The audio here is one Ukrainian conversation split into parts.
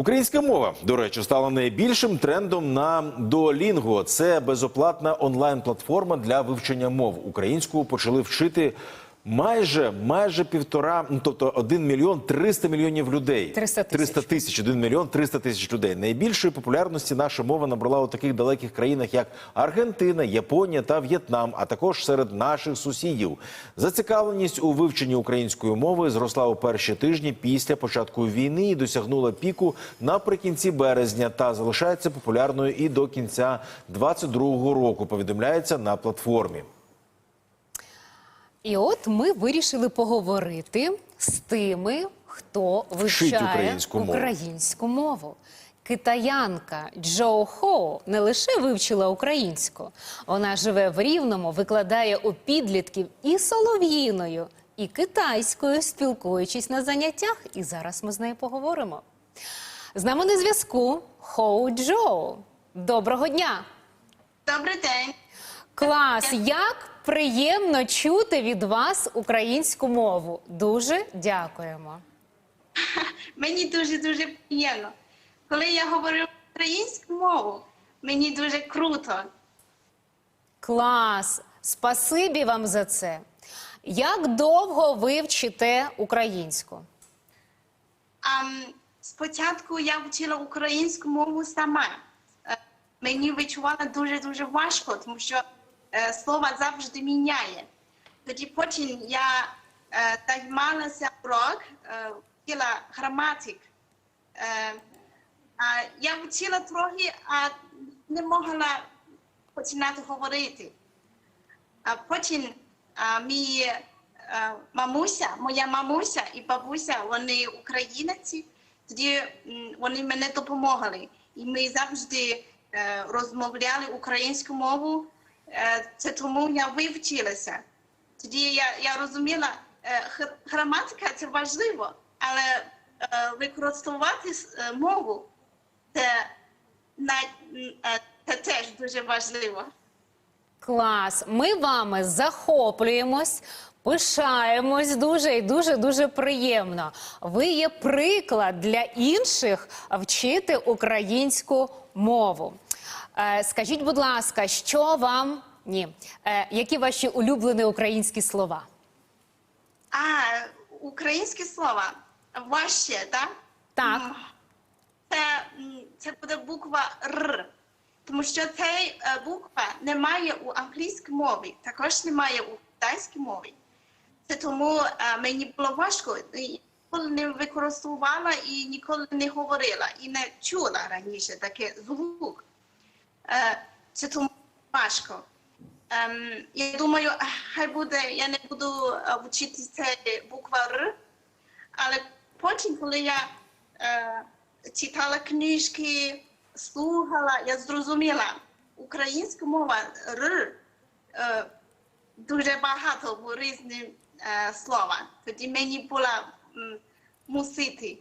Українська мова, до речі, стала найбільшим трендом на Duolingo. Це безоплатна онлайн-платформа для вивчення мов. Українську почали вчити майже майже півтора, ну тобто 1 мільйон 300 мільйонів людей. 300 тисяч. 300 тисяч, 1 мільйон 300 тисяч людей. Найбільшої популярності наша мова набрала у таких далеких країнах, як Аргентина, Японія та В'єтнам, а також серед наших сусідів. Зацікавленість у вивченні української мови зросла у перші тижні після початку війни і досягнула піку наприкінці березня та залишається популярною і до кінця 2022 року. Повідомляється на платформі. І от ми вирішили поговорити з тими, хто вивчає українську мову. українську мову. Китаянка Джоу Хоу не лише вивчила українську, вона живе в Рівному, викладає у підлітків і солов'їною, і китайською, спілкуючись на заняттях. І зараз ми з нею поговоримо. З нами на зв'язку Хоу Джоу. Доброго дня! Добрий день. Клас! Як приємно чути від вас українську мову. Дуже дякуємо. Мені дуже дуже приємно. Коли я говорю українську мову, мені дуже круто. Клас! Спасибі вам за це. Як довго ви вчите українську? А, спочатку я вчила українську мову сама. Е, Мені відчувало дуже дуже важко, тому що е, слово завжди міняє. Тоді потім я е, займалася урок, е, вчила граматик. Е, а я вчила трохи, а не могла починати говорити. А потім мій е, мамуся, моя мамуся і бабуся, вони українці, тоді вони мене допомогли. І ми завжди е, розмовляли українську мову. Е, це тому я вивчилася. Тоді я, я розуміла, е, граматика це важливо, але е, використовувати мову це, це теж дуже важливо. Клас! Ми вами захоплюємось, пишаємось дуже і дуже дуже приємно. Ви є приклад для інших вчити українську мову. Е, скажіть, будь ласка, що вам ні? Е, які ваші улюблені українські слова? А, українські слова важче, так? Так. Це, це буде буква Р. Тому що ця буква немає у англійській мові, також немає у китайській мові. Це тому е, мені було важко. Ніколи не використовувала і ніколи не говорила, і не чула раніше таке звук. Е, Це тому важко. Ем, я думаю, хай буде, я не буду е, вчити це буква Р, але потім, коли я е, читала книжки, слухала, я зрозуміла, українська мова Р дуже багато в різні е, слова. Тоді мені було мусити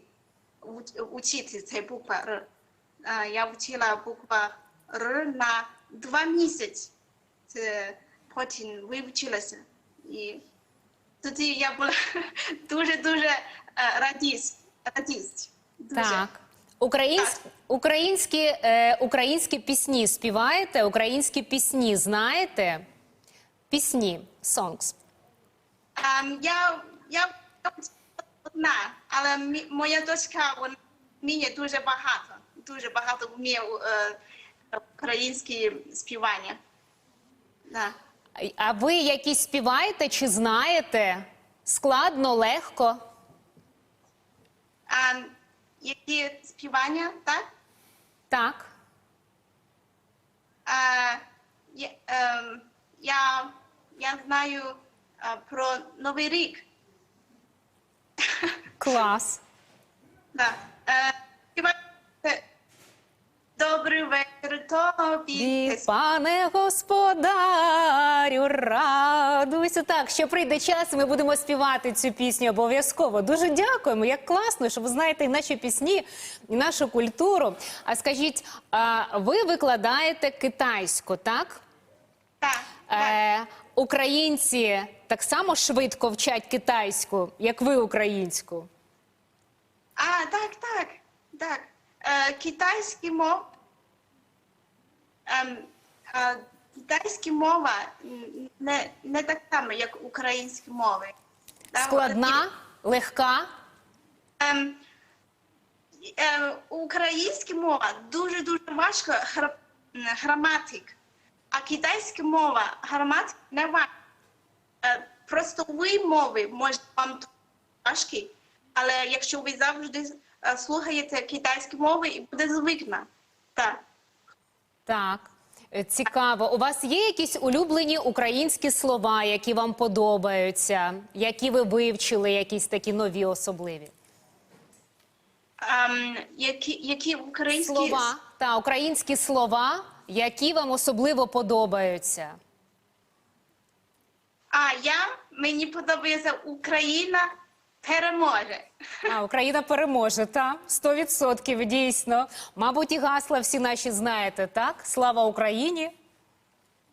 уч- учити це буква Р. Я вчила буква Р на два місяці. Це потім вивчилася. І тоді я була дуже-дуже радість. радість. Дуже. Так. Українсь... Українські, е, українські пісні співаєте? Українські пісні знаєте? Пісні, songs. Ем, я, я одна, але моя дочка вона вміє дуже багато. Дуже багато вміє е, українські співання. Да. А ви якісь співаєте чи знаєте? Складно, легко? А які співання, так? Так. А, я, ем, я, я знаю про Новий рік. Клас. Да. Добрий вечір тобі. І, пане господарю, радуйся. Так, що прийде час, ми будемо співати цю пісню обов'язково. Дуже дякуємо. Як класно, що ви знаєте і наші пісні, і нашу культуру. А скажіть, а ви викладаєте китайську, так? Так. Е, українці так само швидко вчать китайську, як ви українську. А, так, так, так. е, китайські мов, китайська мова не, не так само, як українські мови. Складна, легка. Ем, ем, українська мова дуже дуже важко гра, граматик, а китайська мова граматик не важко. Е, простові мови може вам важкі, але якщо ви завжди е, слухаєте китайські мови, і буде звикна. Так. Так. Е, Цікаво. У вас є якісь улюблені українські слова, які вам подобаються, які ви вивчили, якісь такі нові особливі? Ем, які, які українські Слова та українські слова, які вам особливо подобаються. А я мені подобається Україна Переможе А, Україна переможе та 100% дійсно. Мабуть, і гасла всі наші знаєте, так? Слава Україні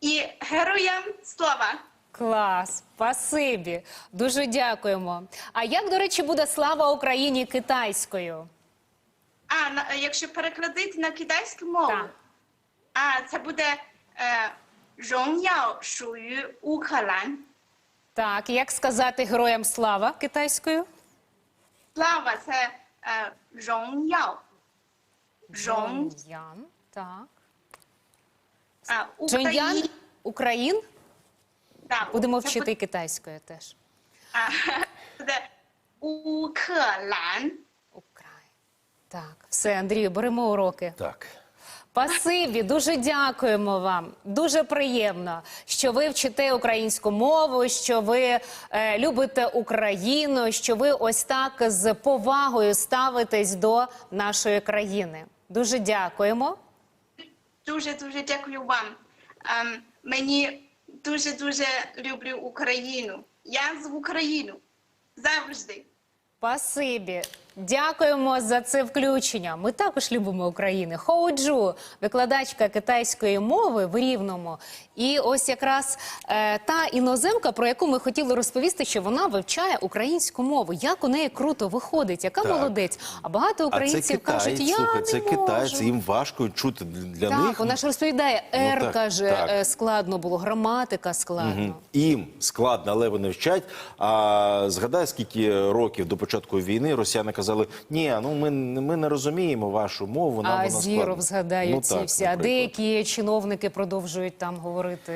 і героям слава. Клас, спасибі, дуже дякуємо. А як, до речі, буде слава Україні китайською? А на, якщо перекладити на китайську мову, так. а це буде е, Жон'яо Шую Укалан. Так, як сказати героям слава китайською? Слава це е, жон'яо. Жон. Джон'ян, так. Е, а, Україн. Україн? Так. Будемо вчити китайською теж. А, буде Укран. Так, все, Андрію, беремо уроки. Так. Пасибі, дуже дякуємо вам. Дуже приємно, що ви вчите українську мову, що ви е, любите Україну, що ви ось так з повагою ставитесь до нашої країни. Дуже дякуємо. Дуже дуже дякую вам. Ем, мені дуже дуже люблю Україну. Я з України завжди. Пасибі. Дякуємо за це включення. Ми також любимо Україну. Хоуджу, викладачка китайської мови в Рівному. І ось якраз е, та іноземка, про яку ми хотіли розповісти, що вона вивчає українську мову. Як у неї круто виходить, яка Так. молодець. А багато А це українців кажуть, я слухай, не це можу. китайці, їм важко чути для Так, них. вона ж розповідає, Р так, каже, так. е, складно було, граматика складно. Мгм. Їм складно, але вони вчать. А згадай, скільки років до початку війни росіяни казали: ні, ну ми, ми не розуміємо вашу мову. Нам А вона Зіров складна». згадають Ну, ці так, всі. А деякі чиновники продовжують там говорити